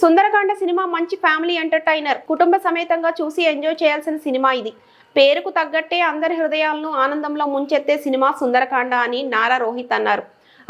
Sundarakanda cinema మంచి family entertainer. కుటుంబ సమేతంగా చూసి ఎంజాయ్ చేయాల్సిన సినిమా ఇది. పేరుకు తగ్గట్టే అందరి హృదయాలను ఆనందంలో ముంచెత్తే సినిమా సుందరకాండ అని నారా రోహిత్ అన్నారు.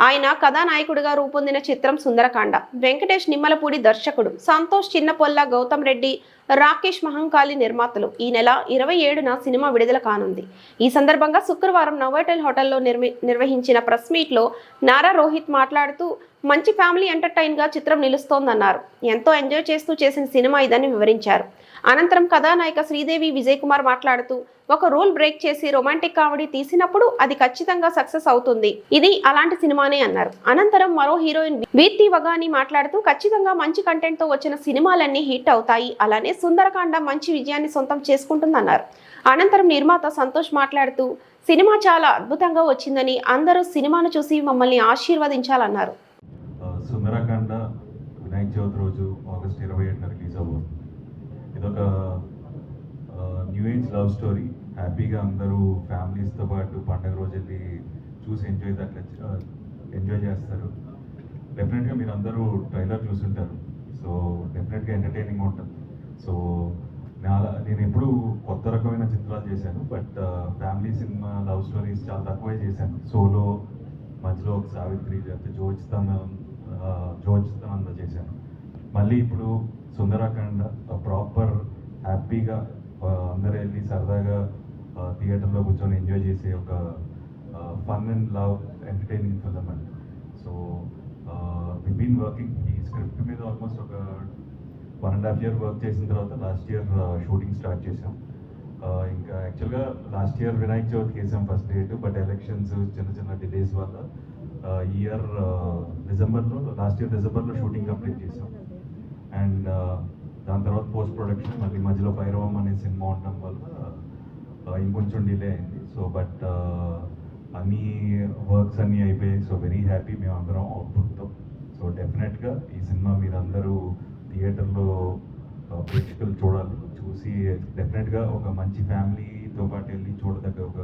ఆయన కథానాయకుడిగా రూపొందిన చిత్రం సుందరకాండ. వెంకటేష్ నిమ్మలపూడి దర్శకుడు. సంతోష్ చిన్నపొల్ల గౌతమ్ రెడ్డి రాకేష్ మహంకాళి నిర్మాతలు. ఈ నెల ఇరవై ఏడున సినిమా విడుదల కానుంది. ఈ సందర్భంగా శుక్రవారం నవోటెల్ హోటల్లో నిర్మి నిర్వహించిన ప్రెస్ మీట్లో నారా రోహిత్ మాట్లాడుతూ మంచి ఫ్యామిలీ ఎంటర్టైన్గా చిత్రం నిలుస్తోందన్నారు. ఎంతో ఎంజాయ్ చేస్తూ చేసిన సినిమా ఇదని వివరించారు. అనంతరం కథానాయిక శ్రీదేవి విజయ్ కుమార్ మాట్లాడుతూ ఒక రూల్ బ్రేక్ చేసి రొమాంటిక్ కామెడీ తీసినప్పుడు అది ఖచ్చితంగా సక్సెస్ అవుతుంది. ఇది అలాంటి సినిమానే అన్నారు. అనంతరం మరో హీరోయిన్ వీర్తి వగాని మాట్లాడుతూ ఖచ్చితంగా మంచి కంటెంట్తో వచ్చిన సినిమాలన్నీ హిట్ అవుతాయి. అలానే సుందరకాండ మంచి విజయాన్ని సొంతం చేసుకుంటుందన్నారు. అనంతరం నిర్మాత సంతోష్ మాట్లాడుతూ సినిమా చాలా అద్భుతంగా వచ్చిందని అందరూ సినిమాను చూసి మమ్మల్ని ఆశీర్వదించాలన్నారు. సుందరకాండ వినాయక చవితి రోజు ఆగస్ట్ ఇరవై రిలీజ్ అవ్వదు ఇదొక న్యూ ఏజ్ లవ్ స్టోరీ హ్యాపీగా అందరూ ఫ్యామిలీస్తో పాటు పండగ రోజు వెళ్ళి చూసి ఎంజాయ్ అట్లా ఎంజాయ్ చేస్తారు. డెఫినెట్గా మీరు అందరూ ట్రైలర్ చూసుంటారు. సో డెఫినెట్గా ఎంటర్టైనింగ్ ఉంటుంది. సో నా నేను ఎప్పుడు కొత్త రకమైన చిత్రాలు చేశాను. But family cinema love stories చాలా తక్కువే చేశాను. సోలో మధ్యలో ఒక సావిత్రి లేకపోతే జోచితానంద జోచితానంద చేశాను. మళ్ళీ ఇప్పుడు సుందరాఖండ్ ప్రాపర్ హ్యాపీగా అందరూ వెళ్ళి సరదాగా థియేటర్లో కూర్చొని ఎంజాయ్ చేసే ఒక fun and love entertaining film అండి. సో వి బీన్ వర్కింగ్ ఈ స్క్రిప్ట్ మీద ఆల్మోస్ట్ ఒక one and half year work చేసిన తర్వాత లాస్ట్ ఇయర్ షూటింగ్ స్టార్ట్ చేసాం ఇంకా యాక్చువల్గా లాస్ట్ ఇయర్ వినాయక చవితికి వేసాం ఫస్ట్ డేట్ బట్ ఎలక్షన్స్ చిన్న చిన్న డిలేస్ వల్ల ఇయర్ డిసెంబర్లో లాస్ట్ ఇయర్ డిసెంబర్లో షూటింగ్ కంప్లీట్ చేసాం. అండ్ దాని తర్వాత పోస్ట్ ప్రొడక్షన్ మళ్ళీ మధ్యలో భైరవం అనే సినిమా ఉండడం వల్ల ఇంకొంచెం డిలే అయింది. సో బట్ అన్ని వర్క్స్ అన్నీ అయిపోయాయి. సో వెరీ హ్యాపీ మేము అందరం అవుట్పుట్తో. సో డెఫినెట్గా ఈ సినిమా మీరు అందరూ థియేటర్లో ప్రేక్షకులు చూడాలి. చూసి డెఫినెట్గా ఒక మంచి ఫ్యామిలీతో పాటు వెళ్ళి చూడదగ్గ ఒక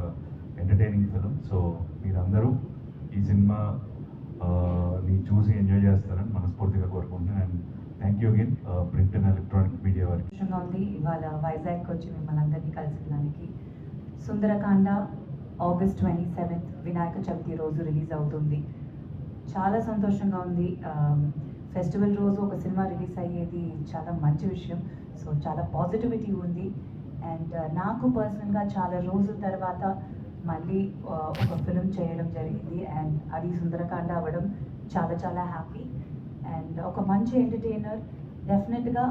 ఎంటర్టైనింగ్ ఫిలిం. సో మీరందరూ ఈ సినిమా ని చూసి ఎంజాయ్ చేస్తారని మనస్ఫూర్తిగా కోరుకుంటున్నాను. And thank you again print and electronic media వారికి. సంతోషంగా ఉంది. ఇవాళ వైజాగ్కి వచ్చి మిమ్మల్ని అందరినీ కలిసినానికి Sundarakanda August twenty seventh Vinayaka Chavithi రోజు రిలీజ్ అవుతుంది. చాలా సంతోషంగా ఉంది. ఫెస్టివల్ రోజు ఒక సినిమా రిలీజ్ అయ్యేది చాలా మంచి విషయం. సో చాలా పాజిటివిటీ ఉంది. అండ్ uh, నాకు పర్సనల్గా చాలా రోజుల తర్వాత మళ్ళీ uh, ఒక ఫిలిం చేయడం జరిగింది. అండ్ అది సుందరకాండ అవ్వడం చాలా చాలా హ్యాపీ. అండ్ ఒక మంచి ఎంటర్టైనర్ డెఫినెట్గా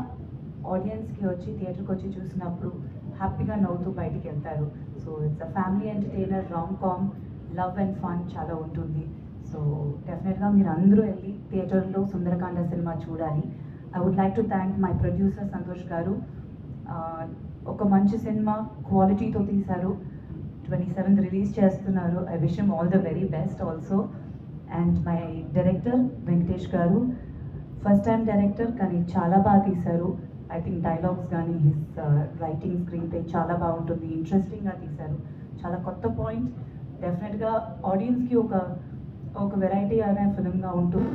ఆడియన్స్కి వచ్చి థియేటర్కి వచ్చి చూసినప్పుడు హ్యాపీగా నవ్వుతూ బయటికి వెళ్తారు. So it's a family entertainer rom com love and fun చాలా ఉంటుంది. సో డెఫినెట్గా మీరు అందరూ వెళ్ళి థియేటర్లో సుందరకాండ సినిమా చూడాలి. I would like to thank my producer Santosh garu. ఒక మంచి సినిమా క్వాలిటీతో తీశారు. ట్వంటీ సెవెంత్ రిలీజ్ చేస్తున్నారు I wish all the very best also and my director Venkatesh garu first time director కానీ చాలా బాగా తీశారు. ఐ థింక్ డైలాగ్స్ కానీ హిస్ రైటింగ్ స్క్రీన్ పే చాలా బాగుంటుంది. ఇంట్రెస్టింగ్గా తీశారు. చాలా కొత్త పాయింట్ డెఫినెట్గా ఆడియన్స్కి ఒక ఒక వెరైటీ అనే ఫిలింగా ఉంటుంది